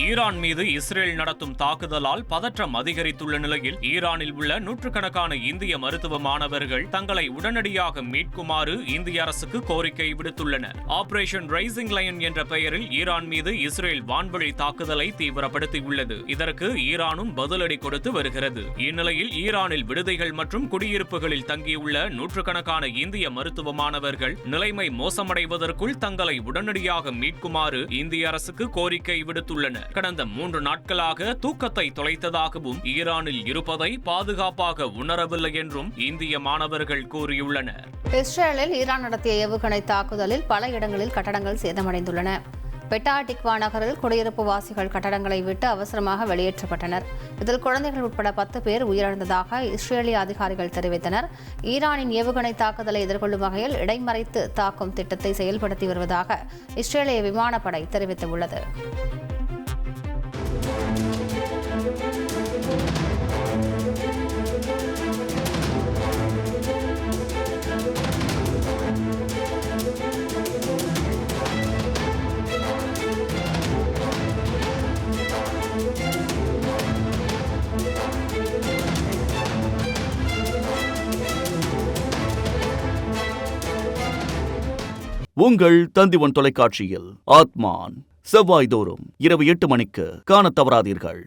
Iran மீது Israel நடத்தும் தாக்குதலால் பதற்றம் அதிகரித்துள்ள நிலையில் ஈரானில் உள்ள நூற்றுக்கணக்கான இந்திய மருத்துவ மாணவர்கள் தங்களை உடனடியாக மீட்குமாறு இந்திய அரசுக்கு கோரிக்கை விடுத்துள்ளனர். ஆபரேஷன் ரைசிங் லயன் என்ற பெயரில் ஈரான் மீது இஸ்ரேல் வான்வழி தாக்குதலை தீவிரப்படுத்தியுள்ளது. இதற்கு ஈரானும் பதிலடி கொடுத்து வருகிறது. இந்நிலையில் ஈரானில் விடுதிகள் மற்றும் குடியிருப்புகளில் தங்கியுள்ள நூற்றுக்கணக்கான இந்திய மருத்துவ மாணவர்கள் நிலைமை மோசமடைவதற்குள் தங்களை உடனடியாக மீட்குமாறு இந்திய அரசுக்கு கோரிக்கை விடுத்துள்ளனர். கடந்த மூன்று நாட்களாக தூக்கத்தை தொலைத்ததாகவும் ஈரானில் இருப்பதை பாதுகாப்பாக உணரவில்லை என்றும் இந்திய மாணவர்கள் கூறியுள்ளனர். இஸ்ரேலில் ஈரான் நடத்திய ஏவுகணை தாக்குதலில் பல இடங்களில் கட்டடங்கள் சேதமடைந்துள்ளன. பெட்டா டிக்வா நகரில் குடியிருப்பு வாசிகள் கட்டடங்களை விட்டு அவசரமாக வெளியேற்றப்பட்டனர். இதில் குழந்தைகள் உட்பட பத்து பேர் உயிரிழந்ததாக இஸ்ரேலிய அதிகாரிகள் தெரிவித்தனர். ஈரானின் ஏவுகணை தாக்குதலை எதிர்கொள்ளும் வகையில் இடைமறைத்து தாக்கும் திட்டத்தை செயல்படுத்தி வருவதாக இஸ்ரேலிய விமானப்படை தெரிவித்துள்ளது. உங்கள் தந்திவன் தொலைக்காட்சியில் ஆத்மான். செவ்வாய்தோறும் இரவு எட்டு மணிக்கு காணத் தவறாதீர்கள்.